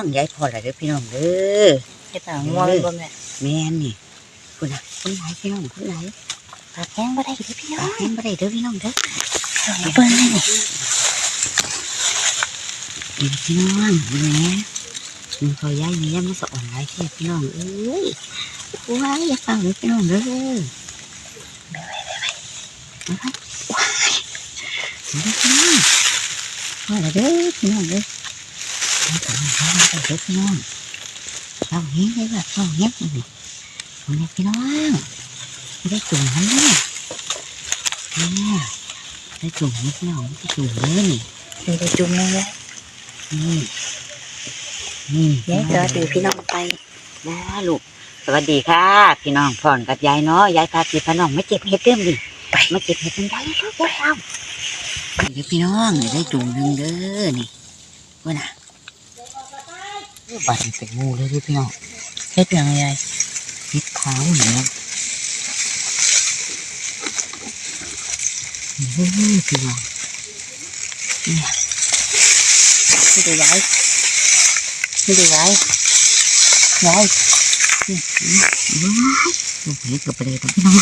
องยายพอแล้วเด้อพี่น้องเด้อเฮ็ดหางว่าบ่แม่แม่นนี่คุณน่ะคุณไหนพี่น้องคุณไหนปากแห้งบ่ได้เด้อพี่น้อปางกแห้งบ่ได้เด้อพี่น้องเด้อเปิ้นนี่นี่นี่พี่น้องนี่แหม่มึงพอยายนี่ยามมาสอนหลายเที่ยพี่น้องเอ้ยว้ายอย่าฟังเลยพี่น้องเด้อไปไปไปไปไปว้ายเด้อพี่น้องพอแล้วเด้อพี่น้องเด้อ เอาไปเอาไปเด้อพี่น้องเอาเงี้ยเลยแบบเอาเงี้ยนี่เอาเนี่ยพี่น้องได้จุ่มมันเนี่ยเนี่ยได้จุ่มนิดหน่อยได้จุ่มเลยนี่ได้จุ่มนึงแล้วนี่นี่ยายก็ดูพี่น้องไปนะลูกสวัสดีค่ะ พี่น้องพ่อนกับยายเนาะยายพาพี่พน้องไม่เจ็บเห็ดเต็มดิไปมาเจ็บเห็ดเป็นยายลูกเอาเดี๋ยวพี่น้องเดี๋ยวได้จุ่มหนึ่งเด้อนี่ว่าน่ะ บัดนี้เป็นงูเลยเด้อพี่น้องเฮ็ดหยังยายเห็ดขาวเหนียวเฮ้ยพี่น้องนี่ดูยายนี่ดูยายยายลูกเห็ดกับประเดี๋ยวพี่น้อง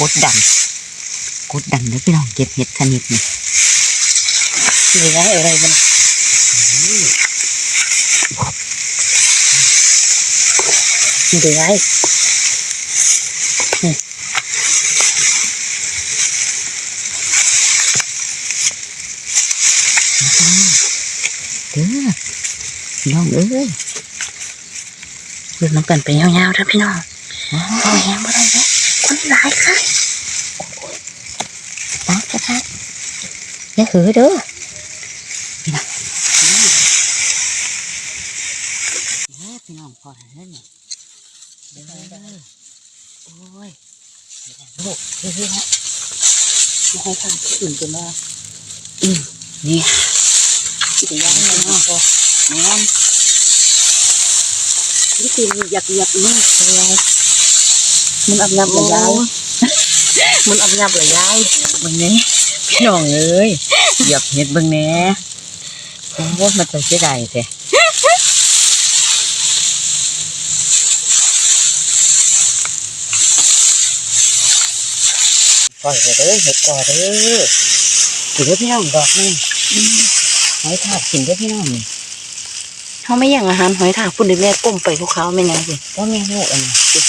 กดดันกดดันเด้อพี่น้องเก็บเห็ดชนิดนี้นี่ดูยายอะไรบ่นี่ดูยาย เด้อพี่น้องเอ้ยดูน้ำกันไปยาวๆเด้อพี่น้องเอาแห้งบ่ได้เด้อคนหลายค่ะตาจะทักอย่าหือเด้อพี่น้องเด้อพี่น้องพอแล้วเนี่ยเด้อ โอ้ยลูกเฮ้ยฮะม่ให้ทางที่อื่นกันว่างอืมนี่สิได้ยายมันบ่พอแม่นนี่คือหยับหยับนี่ยายมันอับยับเลยยายมันอับยับเลยยายเบิ่งนี้พี่น้องเอ้ยหยับเห็ดบิ่งแน่โอ้มันจะเสียดายแท้ ปล่อยไปเด้อเห็ดก่อเด้อกินเด้อพี่น้องดอกนี่หอยทากกินเด้อพี่น้องนี่เขาไม่อย่างอาหารหอยทากพุ่นเดี๋ยวแม่ก้มไปพวกเขาไม่ยังสิว่าแม่ลูกอันนี้สิ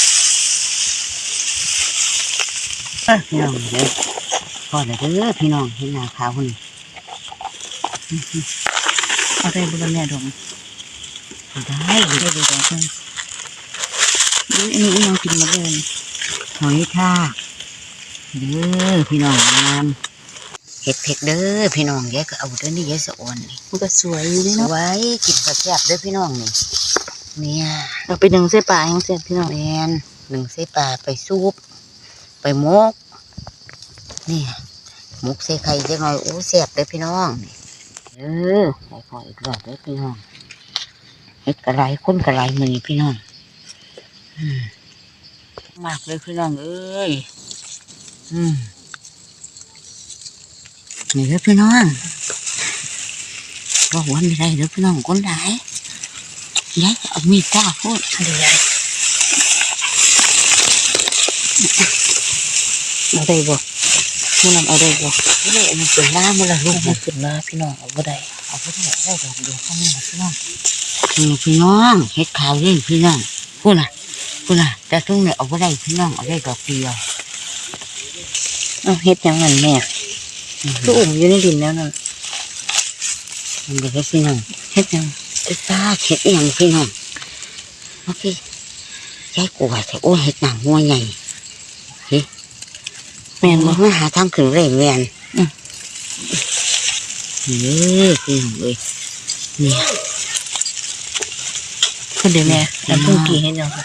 อะพี่น้องเด้อพอแล้วเด้อพี่น้องเห็นหน้าขาวคนนี้เอาได้บุญแม่ดองได้ได้ดูดองเพิ่นดูอันนี้น้องกินหมาเลยหอยทาก เด้อพี่น้องงามเห็ดเผ็ดเด้อพี่น้องแยกก็เอาเด้อนี่แยกสะอ่อนนี่มันก็สวยอยู่ด้วยเนาะไว้กินกระแซบเด้อพี่น้องนี่เนี่ยเราไปดึงเส้นปลาอย่างเสียพี่น้องแมนหนึ่งใส่ปลาไปซุปไปหมกนี่หมกใส่ไข่จังหน่อยโอ้แซ่บเด้อพี่น้องนี่เออใส่พออีกรอบเด้อพี่น้องเห็ดกระไรคนกระไรมือนี่พี่น้องอืมมากเลยพี่น้องเอ้ยอืม นี่เด้อพี่น้องบอกว่าไม่ได้เด้อพี่น้องคนไหนยายเอามีดกล้าพูดอันเดียวยายเอาได้บ่มันนำเอาได้บ่นี่เลยอันนี้เป็นล่ามาละลูลูกกมันขึ้นมาพี่น้องเอาบ่ได้เอาไปได้ได้ดอกเดียวข้างนี้นะพี่น้องนี่พี่น้องเฮ็ดขาวเลยพี่น้องพูดน่ะพูดน่ะแต่ทุ่งเนี่ยเอาไปได้พี่น้องเอาได้ดอกเดียว เอาเฮ็ดหยังนั่นแม่คืออุ่มอยู่ในดินแล้วนั่นมันก็ได้พี่น้องเฮ็ดหยังเฮ็ดซ่าเฮ็ดอหย่างพี่น้องโอเคยายกลัวแต่โอ้ยเฮ็ดหนังหัวใหญ่แม่นบ่มาหาทางขึ้นเลยแม่นอืมนี่พี่น้องเอ้ยเนี่ยเพิ่นเดี๋ยวแม่แล้วเพิ่งกี่เฮ็ดหยังค่ะ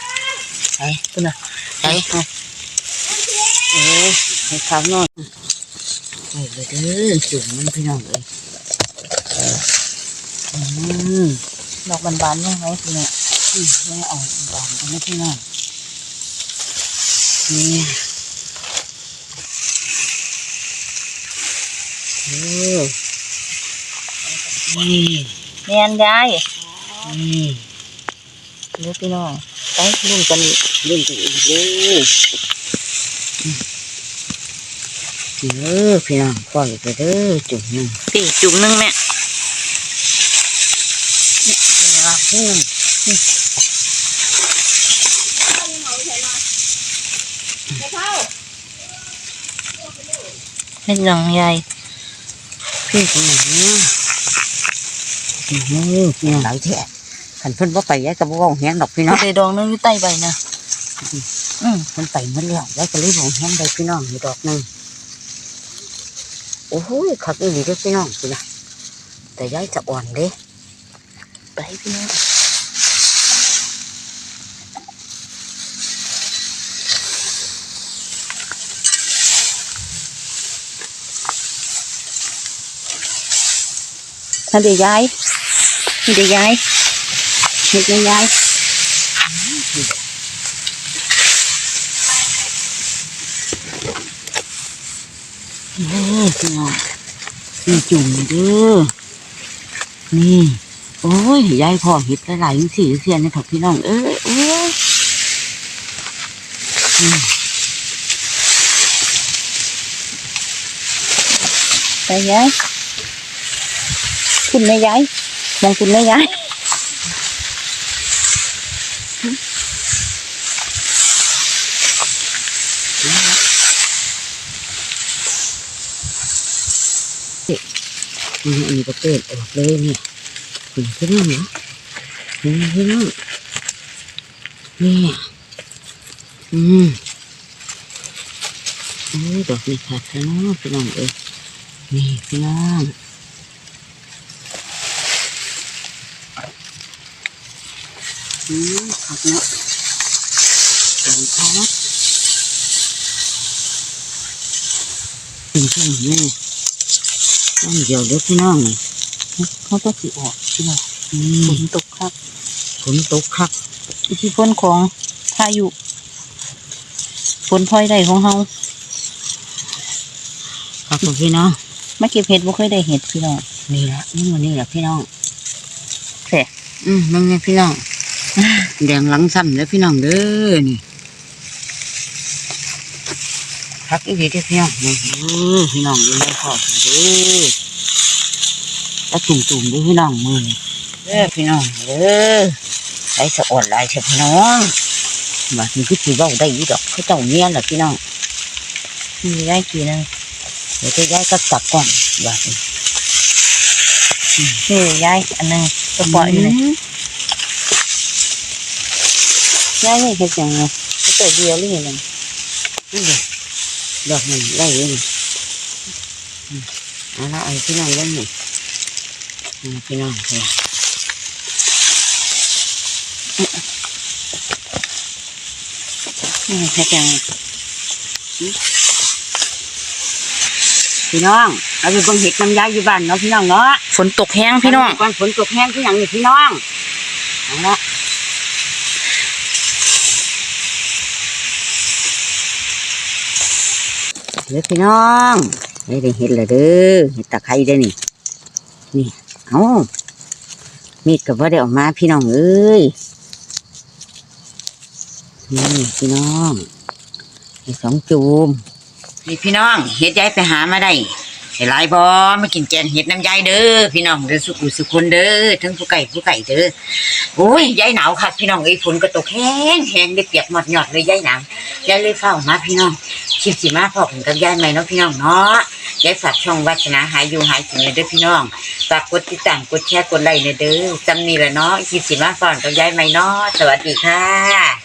ไอ้เพิ่นน่ะไอ้เอ้ย เฮ็ดขาวน้อยไปเลยเด้อจุ่มมันพี่น้องเอ้ยอืมดอกบานๆยังไงพี่น้องอืมไม่เอาดอกกันนะพี่น้องนี่โอ้นี่แม่นยายอ๋อนี่เลือพี่น้องไปลุ่นกันอีกเล่นกันอีกเลย เด้อพี่น้องปล่อยไปเด้อจุ่มหนึ่งตีจุ่มหนึงแม่รักหนึ่งเม็ดยังใหญ่พี่คนไหนเนี่ยโอ้โหพี่น้องหลายแท้ขันเพิ่นว่าไปยายก็บ่เว้าแฮงดอกพี่น้องใส่ดองนึงอยู่ใต้ใบนะอืมมันไปหมันแล้วยายก็เลยเว้าแฮงได้พี่น้องอยู่ดอกหนึง โอ้โหคักอีหลีเด้อพี่น้องพี่นะแต่ยายจะอ่อนเด้ไปพี่น้องถ้าเดี๋ยวยายเดี๋ยวยายเฮ็ดยังยาย โอ้พี่น้องนี่จุ่มเด้อนี่ โอ้ยยายพ่อเห็ดหลายๆสีเสียนนะครับพี่น้องเอ้ยโอ้ยไปยายคุณแม่ยายมองคุณแม่ยาย นี่อันนี้ก็เปิดออกเลยเนี่ยถึงพี่น้องนะนี่พี่น้องนี่อืมโอ้ดอกนี่ขาดแล้วเนาะพี่น้องเอ้ยนี่พี่น้องอืมขาดเนาะขาดขาดถึงช่วงนี้ต้ องเดี๋ยวเด้อพี่น้องนี่เขาก็สิออกพี่น้องอืฝมนตกครับฝนตกคักอิทธิพลของพายุฝนพลอยได้ของเฮาคักบ่พี่น้องมาเก็บเห็ดบ่เคยได้เห็ดพี่น้องนี่ละนี่มันนี่ละพี่น้องแท้อืมนั่นไงพี่น้องแดงหลังซ้ำเลยพี่น้องเด้อนี่พักอีกทีเด้อพี่น้องนี่เด้อพี่น้องเด้อขอบคุณเด้อ แล้วตุ่มตุ่มๆด้อพี่น้องมือเด้อพี่น้องเด้อไอ้สะอ่อนลายเถอะพี่น้องว่านี่คือสิเว้าได้ยู่ดอกเขาเจ้าเมียล่ะพี่น้องมีได้กี่นึงเดี๋ยวจะย้ายก็กลับก่อนว่าสินี่ยายอันนึงกระป๋อยอยเลยมยายนี่เห็ดหยังไงตัวเดียวหรือไงนี่เลยดอกหนึ่งไล่เลยนี่อืมเอาละไอ้พี่น้องเล่นหนึ่งอืม พี่น้องค่ะนี่เห็ดหยังพี่น้องเอาไปเบิ่งเห็ดน้ำยาอยู่บ้านเนาะพี่น้องเนาะฝนตกแห้งพี่น้องก่อนฝนตกแห้งพี่น้องนี่พี่น้องเอาละเด้อพี่น้องได้ได้เห็ดและเด้อเห็ดตะไคร้ได้อนี่นี่ เอามีดกับว่าได้ออกมาพี่น้องเอ้ยนี่พี่น้องสองจูมนี่พี่น้องเห็ดยายไปหามาได้เห็ดลายบอมากินแกงเห็ดน้ำยายเด้อพี่น้องเด้อสุกุสุคนเด้อทั้งผู้ไก่ผู้ไก่เด้อ โอ้ยยายหนาวค่ะพี่น้องไอ้ฝนก็ตกแห้งแห้งได้เปียกหมดหยอดเลยยายหนาว ยายเลยเฝ้ามาพี่น้องชิบสิมาพอกันกับยายใหมเนาะพี่น้องเนาะยายฝากช่องวัฒนาหายอยู่หายกินเลยเด้อพี่น้องฝากกดติดตามกดแชร์กดไลค์เนี่ยเด้อจำนี่แหละเนาะชิบสิมาพอนกับยายใหม่เนาะสวัสดีค่ะ